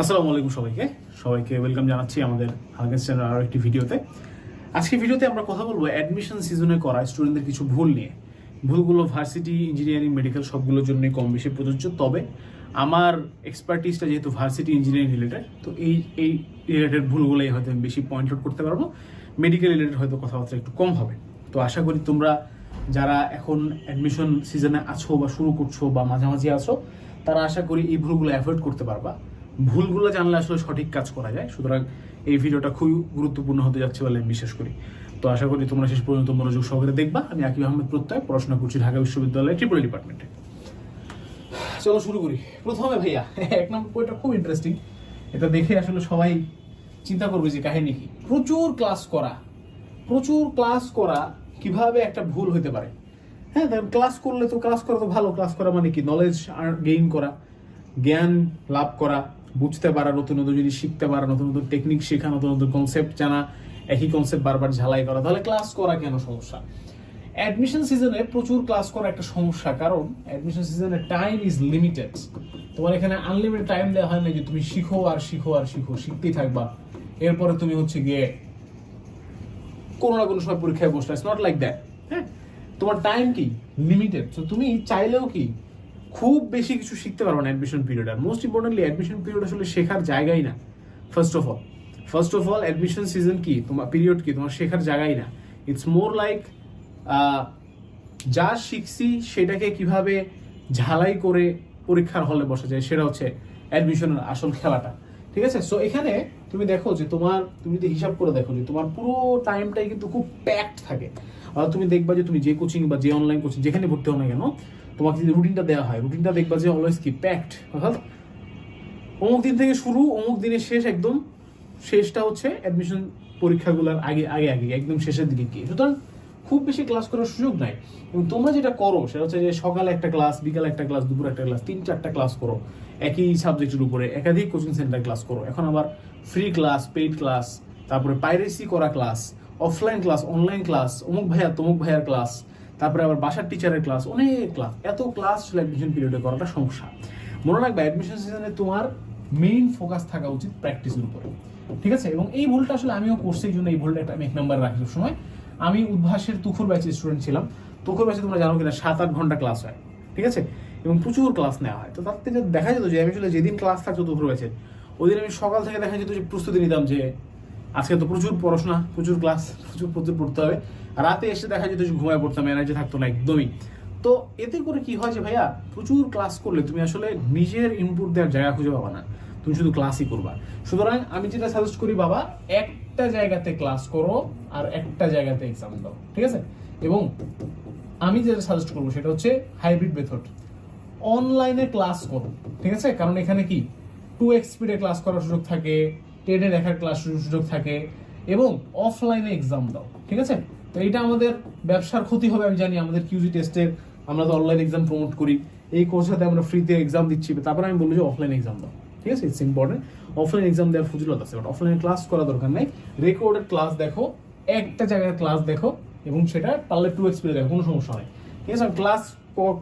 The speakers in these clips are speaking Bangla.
আসসালামু আলাইকুম সবাইকে। সবাইকে ওয়েলকাম জানাচ্ছি আমাদের হালকেস চ্যানেল আরও একটি ভিডিওতে। আজকে ভিডিওতে আমরা কথা বলব অ্যাডমিশন সিজনে করা স্টুডেন্টদের কিছু ভুল নিয়ে। ভুলগুলো ভার্সিটি ইঞ্জিনিয়ারিং মেডিকেল সবগুলোর জন্য কম বেশি প্রযোজ্য। তবে আমার এক্সপার্টিসটা যেহেতু ভার্সিটি ইঞ্জিনিয়ারিং রিলেটেড তো এই এই রিলেটেড ভুলগুলোই হয়তো আমি বেশি পয়েন্ট আউট করতে পারব। মেডিকেল রিলেটেড হয়তো কথাবার্তা একটু কম হবে। তো আশা করি তোমরা যারা এখন অ্যাডমিশন সিজনে আছো বা শুরু করছ বা মাঝামাঝি আছো, তারা আশা করি এই ভুলগুলো অ্যাভয়েড করতে পারবা। ভুলগুলো জানলে আসলে সঠিক কাজ করা যায়। সুতরাং এই ভিডিওটা খুবই গুরুত্বপূর্ণ হতে যাচ্ছে বলে আমি বিশ্বাস করি। তো আশা করি তোমরা শেষ পর্যন্ত মনোযোগ সহকারে দেখবা। আমি আকিব আহমেদ প্রত্যয়, পড়াশোনা করছি ঢাকা বিশ্ববিদ্যালয়ের ট্রিপল ডিপার্টমেন্টে। চলো শুরু করি। প্রথমে ভাইয়া, এক নম্বর বইটা খুব ইন্টারেস্টিং এটা দেখে আসলে সবাই চিন্তা করবে যে কাহিনী কি? প্রচুর ক্লাস করা, প্রচুর ক্লাস করা কীভাবে একটা ভুল হতে পারে? হ্যাঁ ক্লাস করলে তো ক্লাস করা তো ভালো। ক্লাস করা মানে কি? নলেজ গেইন করা, জ্ঞান লাভ করা বুঝতে পারা, নতুন নতুন জিনিস শিখতে পারা, নতুন নতুন টেকনিক শেখা, নতুন নতুন কনসেপ্ট জানা, একই কনসেপ্ট বারবার ঝালাই করা, তাহলে ক্লাস করা কেন সমস্যা? অ্যাডমিশন সিজনে প্রচুর ক্লাস করা একটা সমস্যা, কারণ অ্যাডমিশন সিজনে টাইম ইজ লিমিটেড তোমার এখানে আনলিমিটেড টাইম দেওয়া হয় না যে তুমি শিখো আর শিখো আর শিখো, শিখতেই থাকবা। এরপরে তুমি হচ্ছে গিয়ে কোনো না কোনো সময় পরীক্ষায় বসলে। ইটস নট লাইক দ্যাট হ্যাঁ? তোমার টাইম কি? লিমিটেড তো তুমি চাইলেও কি খুব বেশি কিছু শিখতে পারবে না অ্যাডমিশন পিরিয়ড আর মোস্ট ইম্পর্টেন্টলি অ্যাডমিশন পিরিয়ড আসলে শেখার জায়গাই না first of all first of all admission season কি? তোমার পিরিয়ড কি? তোমার শেখার জায়গাই না। ইটস মোর লাইক যা শিখছি সেটাকে কীভাবে ঝালাই করে পরীক্ষার হলে বসা যায়, সেটা হচ্ছে অ্যাডমিশনের আসল খেলাটা। ঠিক আছে? সো এখানে তুমি দেখো যে তোমার, তুমি যদি হিসাব করে দেখো যে তোমার পুরো টাইমটাই কিন্তু খুব প্যাকড থাকে। তুমি দেখবা যে তুমি যে কোচিং বা যে অনলাইন কোচিং যেখানে ভর্তি হও না কেন তোমাকে যদি রুটিনটা দেওয়া হয় রুটিনটা দেখবা যে অলওয়েজ কি প্যাকড অর্থাৎ অমুক দিন থেকে শুরু, অমুক দিনের শেষ, একদম শেষটা হচ্ছে অ্যাডমিশন পরীক্ষাগুলোর আগে আগে আগে, একদম শেষের দিকে গিয়ে। সুতরাং খুব বেশি ক্লাস করার সুযোগ নাই। এবং তোমরা যেটা করো, সেটা হচ্ছে যে সকালে একটা ক্লাস বিকালে একটা ক্লাস দুপুর একটা ক্লাস তিন, চারটা ক্লাস করো। একই সাবজেক্টের উপরে একাধিক কোচিং সেন্টার ক্লাস করো। এখন আবার ফ্রি ক্লাস পেইড ক্লাস তারপরে পাইরেসি করা class offline class online class অমুক ভাইয়া, তমুক ভাইয়ার ক্লাস তারপরে আবার বাসার টিচারের ক্লাস অনেক ক্লাস এত ক্লাস আসলে অ্যাডমিশন পিরিয়ডে করাটা সমস্যা। মনে রাখবে অ্যাডমিশন সিজনে তোমার মেইন ফোকাস থাকা উচিত প্র্যাকটিসের উপরে। ঠিক আছে? এবং এই ভুলটা আসলে আমিও করছি, এই জন্য এই ভুলটা একটা আমি এক নম্বর রাখি সময় আমি উদ্ভাসের তুখুর ব্যাচের স্টুডেন্ট ছিলাম। তুখুর ব্যাচে তোমরা জানো কিনা সাত আট ঘণ্টা ক্লাস হয়। ঠিক আছে? এবং প্রচুর ক্লাস নেওয়া হয়। তো তার থেকে দেখা যেত যে, আমি আসলে যেদিন ক্লাস থাকতো তুখুর ব্যাচে ওই দিন আমি সকাল থেকে দেখা যেত যে, প্রস্তুতি নিতাম যে, আজকে তো প্রচুর পড়াশোনা, প্রচুর ক্লাস প্রচুর প্রচুর পড়তে হবে। রাতে এসে দেখা যেত যে ঘুমায় পড়তাম এনার্জি থাকতো না একদমই। তো এতে করে কি হয় যে ভাইয়া, প্রচুর ক্লাস করলে তুমি আসলে নিজের ইনপুট দেওয়ার জায়গা খুঁজে পাবা না। তুমি শুধু ক্লাসই করবা। সুতরাং আমি যেটা সাজেস্ট করি, বাবা, একটা জায়গাতে ক্লাস করো আর একটা জায়গাতে এক্সাম দাও, ঠিক আছে? এবং আমি যেটা সাজেস্ট করব সেটা হচ্ছে হাইব্রিড মেথড অনলাইনে ক্লাস করো, ঠিক আছে? কারণ এখানে কি? টু স্পিডে ক্লাস করার সুযোগ থাকে টেনে দেখার ক্লাস সুযোগ থাকে, এবং অফলাইনে এক্সাম দাও, ঠিক আছে? তো এটা আমাদের ব্যবসার ক্ষতি হবে, আমি জানি। আমাদের কিউজি টেস্টের আমরা তো অনলাইন এক্সাম প্রমোট করি। এই কোর্সটাতে আমরা ফ্রিতে এক্সাম দিচ্ছি। তারপরে আমি বলব যে অফলাইন এক্সাম দাও। ঠিক আছে? ইটস ইম্পর্টেন্ট অফলাইন এক্সাম দেওয়ার ফজিলত আছে। বাট অফলাইনে ক্লাস করা দরকার নাই। রেকর্ডেড ক্লাস দেখো। একটা জায়গায় ক্লাস দেখো। এবং সেটা পারলে টু এক্সপিরিয়েন্স দেখো। কোনো সমস্যা নেই। ঠিক আছে? ক্লাস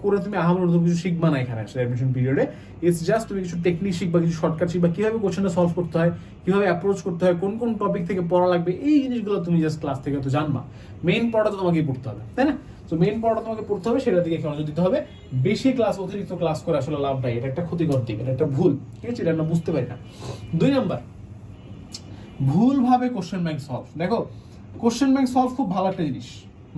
করে তুমি আহামর কিছু শিখবা না এখানে আসলে অ্যাডমিশন পিরিয়ডে ইটস জাস্ট তুমি কিছু টেকনিক শিখবা, কিছু শর্টকাট শিখবা, কীভাবে কোশ্চেনটা সলভ করতে হয়, কীভাবে অ্যাপ্রোচ করতে হয়, কোন কোন টপিক থেকে পড়া লাগবে, এই জিনিসগুলো তুমি জাস্ট ক্লাস থেকে তো জানবা। মেইন পড়াটা তোমাকেই পড়তে হবে, তাই না? তো মেইন পড়াটা তোমাকে পড়তে হবে, সেটা দিকে নজর দিতে হবে। বেশি ক্লাস অতিরিক্ত ক্লাস করে আসলে লাভ নাই, এটা একটা ক্ষতিকর দিক, এটা একটা ভুল, ঠিক আছে? এটা আমরা বুঝতে পারি না। দুই নাম্বার ভুল ভাবে কোশ্চেন ব্যাংক সলভ দেখো কোশ্চেন ব্যাংক সলভ খুব ভালো একটা জিনিস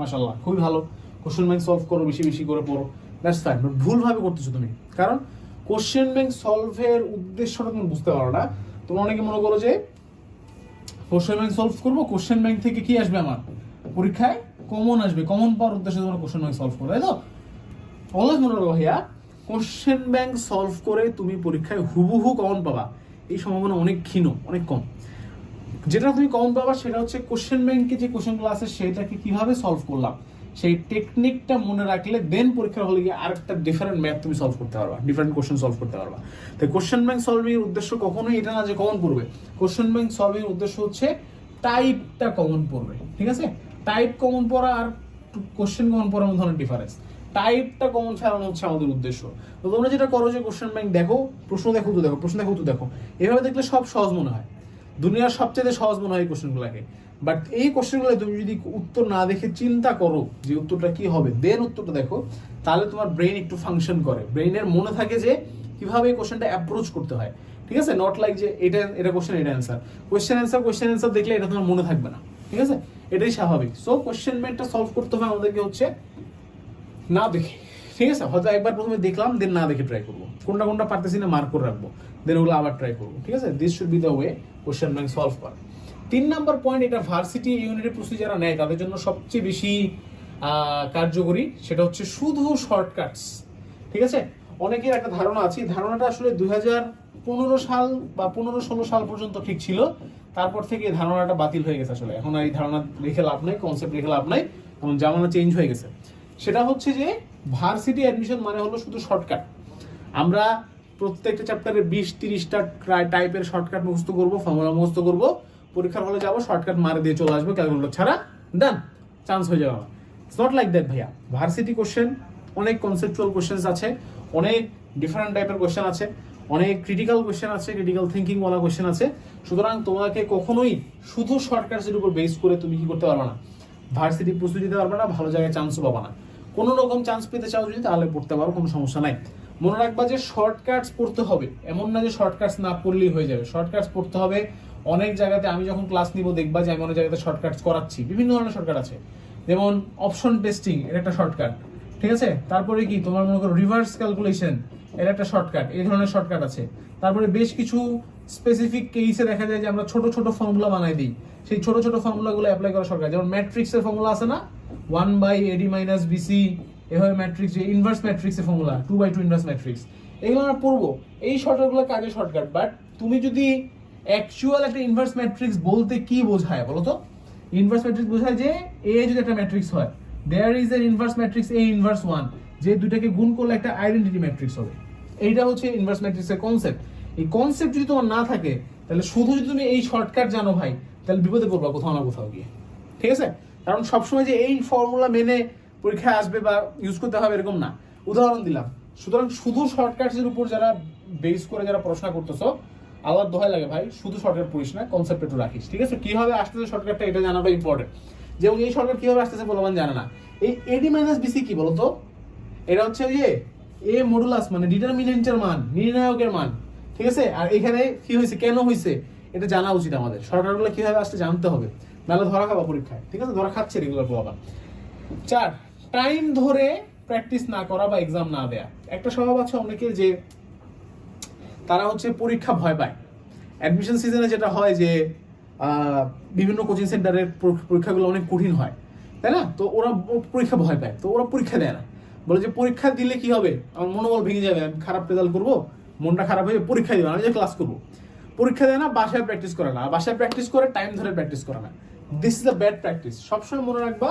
মাশাল্লাহ খুবই ভালো। কোশ্চেন ব্যাংক সলভ করো, বেশি বেশি করে পড়ো। দ্যাটস ফাইন বাট ভুল ভাবে করতেছো তুমি। কারণ কোশ্চেন ব্যাংক সলভের উদ্দেশ্যটা তুমি বুঝতে পারো না। তোমরা অনেকে মনে করো যে কোশ্চেন ব্যাংক সলভ করব কোশ্চেন ব্যাংক থেকে কি আসবে আমার? পরীক্ষায় কমন আসবে। কমন পাওয়ার উদ্দেশ্যে তোমরা কোশ্চেন ব্যাংক সলভ করো, তাই তো? অলওয়েজ মনে রাখো ভাইয়া কোশ্চেন ব্যাংক সলভ করে তুমি পরীক্ষায় হুবহু কমন পাবা। এই সম্ভাবনা অনেক ক্ষীণ, অনেক কম। যেটা তুমি কমন পাবা সেটা হচ্ছে কোশ্চেন ব্যাংকে যে কোশ্চেনগুলো আছে সেটাকে কীভাবে সলভ করলাম। সেই টেকনিকটা মনে রাখলে দেন পরীক্ষার হলে গিয়ে আরেকটা ডিফারেন্ট ম্যাথ তুমি সলভ করতে পারবা ডিফারেন্ট কোশ্চেন সলভ করতে পারবা। তাই কোশ্চেন ব্যাংক সলভিং এর উদ্দেশ্য কখনোই এটা না যে কমন পড়বে। কোশ্চেন ব্যাংক সলভিং এর উদ্দেশ্য হচ্ছে টাইপটা কমন পড়বে, ঠিক আছে? টাইপ কমন পড়া আর কোশ্চেন কমন পড়ার মধ্যে অনেক ডিফারেন্স টাইপটা কমন ফেলানো হচ্ছে আমাদের উদ্দেশ্য। তো তোমরা যেটা করো যে কোশ্চেন ব্যাংক দেখো, প্রশ্ন দেখো তো দেখো, প্রশ্ন দেখো তো দেখো। এভাবে দেখলে সব সহজ মনে হয়। দুনিয়ার সবচেয়ে সহজ মনে হয় এই কোশ্চেনগুলোকে বাট এই কোশ্চেনগুলো তুমি যদি উত্তর না দেখে চিন্তা করো যে উত্তরটা কি হবে দেন উত্তরটা দেখো, তাহলে তোমার ব্রেন একটু ফাংশন করে। ব্রেনের মনে থাকে যে কীভাবে এই কোশ্চেনটা অ্যাপ্রোচ করতে হয়। ঠিক আছে? নট লাইক যে এটা এটা কোশ্চেন এটা answer question answer question answer দেখলে এটা তোমার মনে থাকবে না। ঠিক আছে? এটাই স্বাভাবিক। সো কোশ্চেন ব্যাংকটা সলভ করতে হবে আমাদেরকে হচ্ছে না দেখে। ঠিক আছে? হয়তো একবার প্রথমে দেখলাম দেন না দেখে ট্রাই করব। কোনটা কোনটা পারতেছি না মার্ক করে রাখব। দেন ওগুলো আবার ট্রাই করব। ঠিক আছে? This should be the way question bank solve করা। তিন নাম্বার পয়েন্ট এটা ভার্সিটি ইউনিটের প্রস্তুতি যারা নেয়, তাদের জন্য সবচেয়ে বেশি কার্যকরী, সেটা হচ্ছে শুধু শর্টকাটস ঠিক আছে? অনেকের একটা ধারণা আছে ধারণাটা আসলে দুই পনেরো সাল বা পনেরো ষোলো সাল পর্যন্ত ঠিক ছিল, তারপর থেকে এই ধারণাটা বাতিল হয়ে গেছে আসলে। এখন আর এই ধারণা রেখে লাভ নাই কনসেপ্ট রেখে লাভ নাই এখন জামানা চেঞ্জ হয়ে গেছে। সেটা হচ্ছে যে ভার্সিটি অ্যাডমিশন মানে হলো শুধু শর্টকাট আমরা প্রত্যেকটা চ্যাপ্টারে বিশ, তিরিশটা টাইপের শর্টকাট মুখস্থ করব ফর্মুলা মুখস্থ করব পরীক্ষার হলে যাব শর্টকাট মারে দিয়ে চলে আসব ক্যালকুলেটর ছাড়া ডান চান্স হয়ে যাবে ইটস নট লাইক দ্যাট ভাইয়া। ভার্সিটি কোশ্চেন অনেক কনসেপচুয়াল কোশ্চেন্স আছে, অনেক ডিফারেন্ট টাইপের কোশ্চেন আছে, অনেক ক্রিটিক্যাল কোশ্চেন আছে ক্রিটিক্যাল থিঙ্কিং ওয়ালা কোশ্চেন আছে। সুতরাং তোমাকে কখনোই শুধু শর্টকাটসের উপর বেস করে তুমি কি করতে পারবে না। ভার্সিটি প্রস্তুতি দিতে পারবে না, ভালো জায়গায় চান্সও পাবা না। কোনো রকম চান্স পেতে চাও যদি, তাহলে পড়তে পারো, কোনো সমস্যা নাই। মনে রাখবা যে শর্টকাটস পড়তে হবে, এমন না যে শর্টকাটস না পড়লেই হয়ে যাবে। শর্টকাটস পড়তে হবে অনেক জায়গাতে আমি যখন ক্লাস নিব, দেখবা যে আমি অনেক জায়গাতে শর্টকাট করাচ্ছি। বিভিন্ন ধরনের শর্টকাট আছে। যেমন অপশন টেস্টিং এর একটা শর্টকাট ঠিক আছে? তারপরে কি, তোমার মনে করো রিভার্স ক্যালকুলেশন এর একটা শর্টকাট এই ধরনের শর্টকাট আছে। তারপরে বেশ কিছু স্পেসিফিক কেসে দেখা যায় যে আমরা ছোট ছোট ফর্মুলা বানাই দিই। সেই ছোট ছোট ফর্মুলাগুলো অ্যাপ্লাই করা শর্টকাট যেমন ম্যাট্রিক্সের ফর্মুলা আছে না? One by AD minus BC এভাবে ম্যাট্রিক্স যে ইনভার্স ম্যাট্রিক্সের formula two by two inverse matrix এগুলো আমরা পড়ব। এই শর্টকাটগুলো কাজে শর্টকাট বাট তুমি যদি অ্যাকচুয়াল একটা ইনভার্স ম্যাট্রিক্স বলতে কি বোঝায় বলো তো? ইনভার্স ম্যাট্রিক্স বোঝায় যে এ যদি একটা ম্যাট্রিক্স হয় there is an inverse matrix A inverse one যে দুটাকে গুণ করলে একটা আইডেন্টিটি ম্যাট্রিক্স হবে। এইটা হচ্ছে ইনভার্স ম্যাট্রিক্সের কনসেপ্ট এই কনসেপ্ট যদি তোমার না থাকে, তাহলে শুধু যদি তুমি এই শর্টকাট জানো ভাই, তাহলে বিপদে পড়বা কোথাও না কোথাও গিয়ে। ঠিক আছে? কারণ সবসময় যে এই ফর্মুলা মেনে পরীক্ষায় আসবে বা ইউজ করতে হবে এরকম না। উদাহরণ দিলাম। সুতরাং শুধু শর্টকাটসের উপর যারা বেস করে যারা পড়াশোনা করতেছো আল্লাহর দোহাই লাগে ভাই, শুধু শর্টকাট পড়িস না কনসেপ্ট একটু রাখিস, ঠিক আছে? কীভাবে আসতেছে শর্টকাটটা এটা জানাটা ইম্পর্টেন্ট যেমন এই শর্টকাট কীভাবে আসতেছে বলবান জানে না। এই এডি মাইনাস বিসি কি বলতো? এটা হচ্ছে ওই যে এ মডুলাস মানে ডিটারমিনেন্টের মান, নির্ণায়কের মান, ঠিক আছে? আর এখানে কি হয়েছে, কেন হয়েছে, এটা জানা উচিত আমাদের। শর্টকাটগুলো কীভাবে আসতে জানতে হবে। নাহলে ধরা খাবা পরীক্ষায়, ঠিক আছে? ধরা খাচ্ছে রেগুলার পোলাপান চার টাইম ধরে প্র্যাকটিস না করা বা এক্সাম না দেয়া। একটা স্বভাব আছে অনেকের যে তারা হচ্ছে পরীক্ষা ভয় পায়। অ্যাডমিশন সিজনে যেটা হয় যে বিভিন্ন কোচিং সেন্টারের পরীক্ষাগুলো অনেক কঠিন হয়। তাই না? তো ওরা পরীক্ষা ভয় পায়। তো ওরা পরীক্ষা দেয় না। বলে যে, পরীক্ষা দিলে কি হবে? আমার মনোবল ভেঙে যাবে, আমি খারাপ রেজাল্ট করব, মনটা খারাপ হয়ে পরীক্ষা দিবে, আমি যে ক্লাস করব। পরীক্ষা দেয় না, বাসায় প্র্যাকটিস করে না। বাসায় প্র্যাকটিস করে টাইম ধরে প্র্যাকটিস করে না। This is the bad practice সবসময় মনে রাখবা,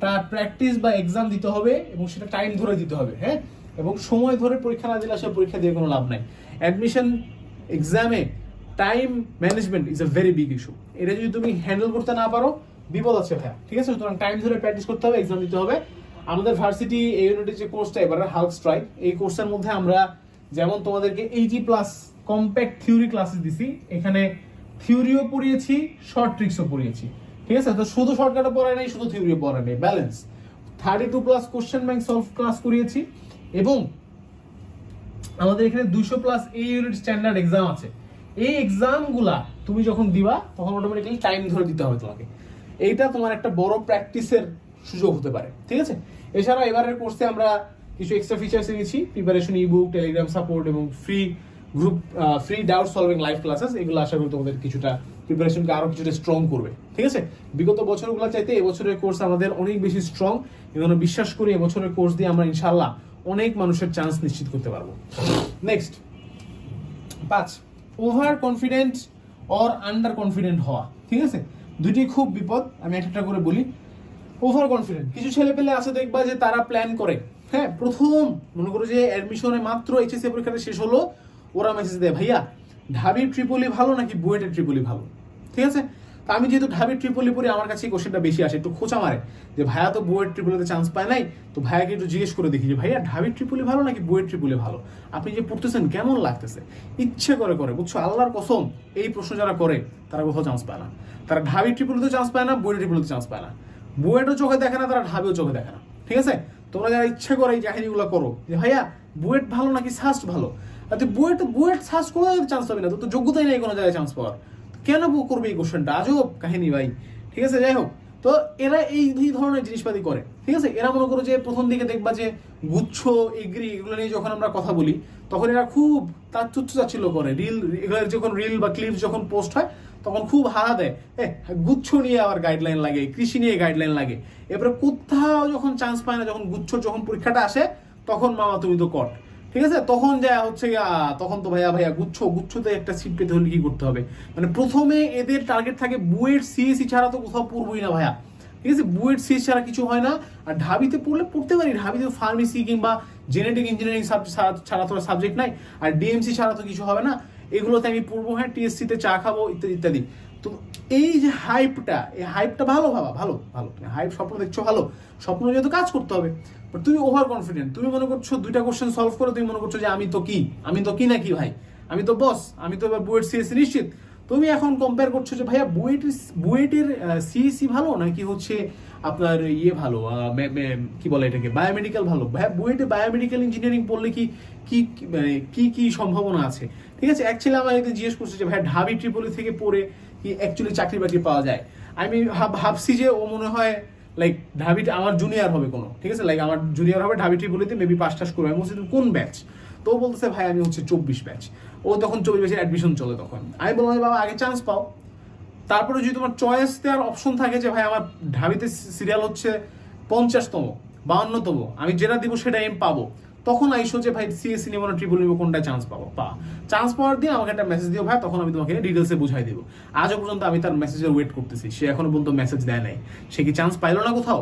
তার প্র্যাকটিস বা এক্সাম দিতে হবে এবং সেটা টাইম ধরে দিতে হবে হ্যাঁ? এবং সময় ধরে পরীক্ষা না দিলে আসলে পরীক্ষা দিয়ে কোনো লাভ নাই। অ্যাডমিশন এক্সামে time management is a very big issue এটা যদি তুমি হ্যান্ডেল করতে না পারো, বিপদ আছে ভাইয়া। ঠিক আছে? সুতরাং টাইম ধরে প্র্যাকটিস করতে হবে এক্সাম দিতে হবে। আমাদের ভার্সিটি এই ইউনিটের যে কোর্সটা এবারে হাল্ক স্ট্রাইক এই কোর্সের মধ্যে আমরা যেমন তোমাদেরকে eighty plus compact theory classes দিছি, এখানে থিওরিও পড়িয়েছি শর্ট ট্রিক্সও পড়িয়েছি। ঠিক আছে? তো শুধু শর্টকাটও পড়ায় নাই, শুধু থিওরিও পড়ায় নাই balance thirty two plus question bank solve class করিয়েছি, এবং আমাদের এখানে দুশো প্লাস এই ইউনিট স্ট্যান্ডার্ড এক্সাম আছে। এই এক্সামগুলা তুমি যখন দিবা, তখন অটোমেটিক্যালি টাইম ধরে দিতে হবে তোমাকে। এইটা তোমার একটা বড় প্র্যাকটিসের সুযোগ হতে পারে, ঠিক আছে? এছাড়া এবারের কোর্সে আমরা কিছু এক্সট্রা ফিচার্স এনেছি প্রিপারেশন ইবুক টেলিগ্রাম সাপোর্ট এবং free group free doubt solving live classes এগুলো আশা করি তোমাদের কিছুটা প্রিপারেশনকে আরও কিছুটা স্ট্রং করবে, ঠিক আছে? বিগত বছরগুলো চাইতে এবছরের কোর্স আমাদের অনেক বেশি স্ট্রং এবং বিশ্বাস করি এবছরের কোর্স দিয়ে আমরা ইনশাল্লাহ অনেক মানুষের চান্স নিশ্চিত করতে পারব। নেক্সট পাঁচ over confident or under confident হওয়া, ঠিক আছে? দুটি খুব বিপদ, আমি একটা করে বলি। ওভার কনফিডেন্ট কিছু ছেলে পেলে আছে দেখবা যে তারা প্ল্যান করে। হ্যাঁ প্রথম, মনে করো যে অ্যাডমিশনে মাত্র এইচএসসি পরীক্ষাটা শেষ হলো, ওরা মেসেজ দেয়, ভাইয়া, ঢাবি ট্রিপলি ভালো নাকি বুয়েটের ট্রিপলি ভালো? ঠিক আছে? তো আমি যেহেতু ঢাবি ট্রিপলি পড়ি আমার কাছে এই কোশ্চেনটা বেশি আসে, একটু খোঁচা মারে। যে ভাইয়া তো বুয়েট ট্রিপলিতে চান্স পায় নাই, তো ভাইয়াকে একটু জিজ্ঞেস করে দেখি যে, ভাইয়া ঢাবি ট্রিপলি ভালো নাকি বুয়েট ট্রিপলি ভালো? আপনি যে পড়তেছেন, কেমন লাগতেছে? ইচ্ছে করে করে, বুঝছ? আল্লাহর কসম, এই প্রশ্ন যারা করে, তারা কোথাও চান্স পায় না। তারা ঢাবি ট্রিপলিতে চান্স পায় না, বুয়েট ট্রিপলিতে চান্স পায় না। বুয়েটও চোখে দেখে না, তারা ঢাবিও চোখে দেখে না। ঠিক আছে? তোমরা যারা ইচ্ছে করে এই কাহিনীগুলো করো, যে ভাইয়া, বুয়েট ভালো নাকি সাস্ট ভালো? আর তুই বুয়েট বুয়েট সার্চ করে চান্স পাবি না? তোর তো যোগ্যতাই নেই কোনো জায়গায় চান্স পাওয়ার। কেন করবে এই কোশ্চেনটা আজব কাহিনী ভাই। ঠিক আছে, যাই হোক। তো এরা এই এই ধরনের জিনিসপাতি করে। ঠিক আছে? এরা মনে করো যে প্রথম দিকে দেখবা যে গুচ্ছ, এগ্রি এগুলো নিয়ে যখন আমরা কথা বলি, তখন এরা খুব তার তুচ্ছ চাচ্ছিল্য করে। রিল, এগুলোর যখন রিল বা ক্লিপ যখন পোস্ট হয়, তখন খুব হাহা দেয়। এ গুচ্ছ নিয়ে আবার গাইডলাইন লাগে, কৃষি নিয়ে গাইডলাইন লাগে। এরপরে কোথাও যখন চান্স পায় না, যখন গুচ্ছ যখন পরীক্ষাটা আসে, তখন মামা তুমি তো কট ঠিক আছে? তখন যা হচ্ছে তখন তো ভাইয়া ভাইয়া গুচ্ছ, গুচ্ছতে একটা সিট পেতে হলে কি করতে হবে? মানে প্রথমে এদের টার্গেট থাকে বুয়েট সিএসি ছাড়া তো কোথাও পড়বই না ভাইয়া। ঠিক আছে? বুয়েট সিএস ছাড়া কিছু হয় না। আর ঢাবিতে পড়লে পড়তে পারি। ঢাবিতে ফার্মেসি কিংবা জেনেটিক ইঞ্জিনিয়ারিং ছাড়া তো সাবজেক্ট নাই। আর ডিএমসি ছাড়া তো কিছু হবে না। এগুলোতে আমি পড়ব হ্যাঁ টিএসসিতে চা খাব, ইত্যাদি ইত্যাদি। তো এই যে হাইপটা এই হাইপটা ভালো ভাবা, ভালো ভালো। তুমি হাইপ স্বপ্ন দেখছ, ভালো। স্বপ্ন যেহেতু কাজ করতে হবে। বাট তুমি ওভার কনফিডেন্ট তুমি মনে করছ, দুইটা কোশ্চেন সলভ করে তুমি মনে করছ যে আমি তো কি? আমি তো কি না কি ভাই? আমি তো বস আমি তো এবার বুয়েট সিএসি নিশ্চিত। তুমি এখন কম্পেয়ার করছ যে ভাইয়া বুয়েট বুয়েটের সিএসি ভালো নাকি হচ্ছে আপনার ইয়ে ভালো কি বলে এটাকে? বায়োমেডিক্যাল ভালো। ভাইয়া বুয়েটে বায়োমেডিক্যাল ইঞ্জিনিয়ারিং পড়লে কি কি মানে কি কি সম্ভাবনা আছে? ঠিক আছে অ্যাকচুয়ালি আমার এতে জিজ্ঞেস করছে যে ভাইয়া ঢাবি ট্রিপলি থেকে পড়ে কি অ্যাকচুয়ালি চাকরি বাকরি পাওয়া যায়। আমি ভাব- ভাবছি যে ও মনে হয় লাইক ঢাবি আমার জুনিয়র হবে কোনো। ঠিক আছে? লাইক আমার জুনিয়র হবে, ঢাবি ট্রিপলিতে মেবি পাস টাস করবে। আমি বলছি কোন ব্যাচ তো বলতেছে, ভাই, আমি হচ্ছে চব্বিশ ব্যাচ ও তখন চব্বিশ ব্যাচের অ্যাডমিশন চলে তখন। আমি বললাম বাবা, আগে চান্স পাও। তারপরে যদি তোমার চয়েস দেওয়ার অপশন থাকে যে, ভাই, আমার ঢাবিতে সিরিয়াল হচ্ছে পঞ্চাশতম, বাউন্নতম, আমি যেটা দিব সেটা এম পাবো। তখন আইসো যে, ভাই সিএসসি নিবো না ট্রিপল নিবো কোনটা চান্স পাবো? পা চান্স পাওয়ার দিয়ে আমাকে একটা মেসেজ দিও ভাই, তখন আমি তোমাকে ডিটেলসে বুঝাই দেবো। আজও পর্যন্ত আমি তার মেসেজের ওয়েট করতেছি। সে এখনও পর্যন্ত মেসেজ দেয় নাই। সে কি চান্স পাইলো না কোথাও?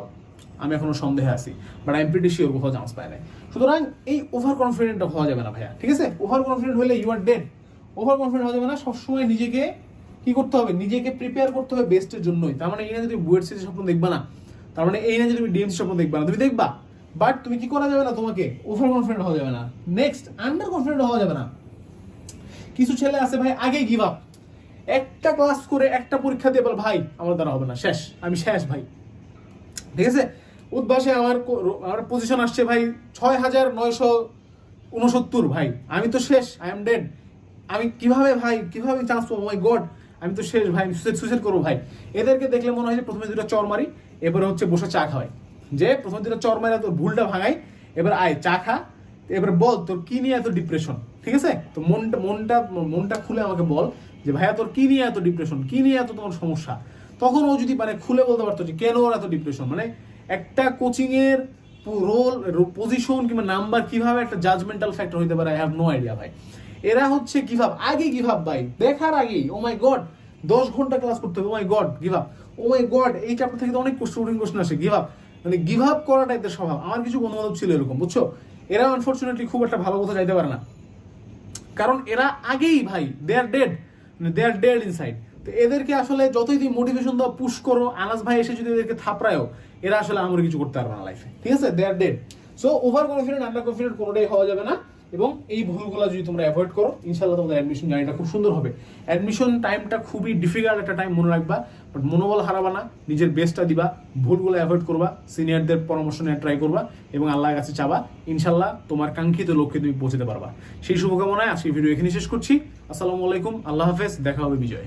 আমি এখনও সন্দেহে আছি। But I am pretty sure কোথাও চান্স পায় নাই। সুতরাং এই ওভার কনফিডেন্ট হওয়া যাবে না ভাইয়া, ঠিক আছে? ওভার কনফিডেন্ট হলে you are dead over confident হওয়া যাবে না, সবসময় নিজেকে কি করতে হবে? নিজেকে প্রিপেয়ার করতে হবে বেস্টের জন্যই। তার মানে এই না যে তুমি বুয়েট সিটি স্বপ্ন দেখবা না, তার মানে এই না যে তুমি ডিএমসি স্বপ্ন দেখবা না, তুমি দেখবা বাট তুমি কি করা যাবে না তোমাকে? ওভার কনফিডেন্ট হওয়া যাবে না। নেক্সট আন্ডার কনফিডেন্ট হওয়া যাবে না। কিছু ছেলে আছে ভাই, আগে গিভ আপ একটা ক্লাস করে একটা পরীক্ষা দিয়ে বল, ভাই, আমার দ্বারা হবে না। শেষ। আমি শেষ ভাই। ঠিক আছে? উদ্ভাসে আমার আমার পজিশন আসছে ভাই ছয় হাজার নয়শো উনসত্তর ভাই। আমি তো শেষ আই এম ডেড আমি কীভাবে ভাই, কীভাবে চান্স পাবো? মাই গড আমি তো শেষ ভাই সুইসাইড করব ভাই। এদেরকে দেখলে মনে হয় যে প্রথমে দুটো চর মারি এবারে হচ্ছে বসে চা খাওয়াই। যে প্রথম দুটো চর মারি তোর ভুলটা ভাঙাই, এবার আয়, চা খা, এবার বল তোর কি নিয়ে এত ডিপ্রেশন ঠিক আছে? তো মনটা মনটা মনটা খুলে আমাকে বল যে ভাইয়া তোর কি নিয়ে এত ডিপ্রেশন কি নিয়ে এত তোমার সমস্যা? তখন ও যদি মানে খুলে বলতে পারতো যে কেন ওর এত ডিপ্রেশন মানে একটা কোচিং এর রোল পজিশন কিংবা নাম্বার কীভাবে একটা জাজমেন্টাল ফ্যাক্টর হইতে পারে আই হ্যাভ নো আইডিয়া ভাই। এরা হচ্ছে গিভ আপ আগে গিভ আপ ভাই, দেখার আগেই ও মাই গড দশ ঘণ্টা ক্লাস করতে হবে ও my god give up oh my god এই চ্যাপ্টার থেকে তো অনেক স্টুডেন্ট কোশ্চেন আসে গিভ আপ মানে গিভ আপ করাটা এদের স্বভাব। আমার কিছু বন্ধুবান্ধব ছিল এরকম, বুঝছ? এরা আনফর্চুনেটলি খুব একটা ভালো কথা যাইতে পারে না। কারণ এরা আগেই ভাই they are dead they are dead inside তো এদেরকে আসলে যতই তুমি মোটিভেশন দাও পুশ করো, আনাস ভাই এসে যদি এদেরকে থাপড়ায়ও, এরা আসলে আমার কিছু করতে পারবে না লাইফে ঠিক আছে? They are dead so over confident under confident কোনোটাই হওয়া যাবে না। এবং এই ভুলগুলো যদি তোমরা অ্যাভয়েড করো ইনশাল্লাহ তোমাদের অ্যাডমিশন জার্নিটা খুব সুন্দর হবে। অ্যাডমিশন টাইমটা খুবই ডিফিকাল্ট একটা টাইম মনে রাখবা বাট মনোবল হারাবা না, নিজের বেস্টটা দিবা, ভুলগুলো অ্যাভয়েড করবা সিনিয়রদের পরামর্শ নিয়ে ট্রাই করবা, এবং আল্লাহর কাছে চাবা ইনশাল্লাহ তোমার কাঙ্ক্ষিত লক্ষ্যে তুমি পৌঁছতে পারবা। সেই শুভকামনায় আজকে ভিডিও এখানে শেষ করছি। আসসালামু আলাইকুম, আল্লাহ হাফেজ, দেখা হবে বিজয়।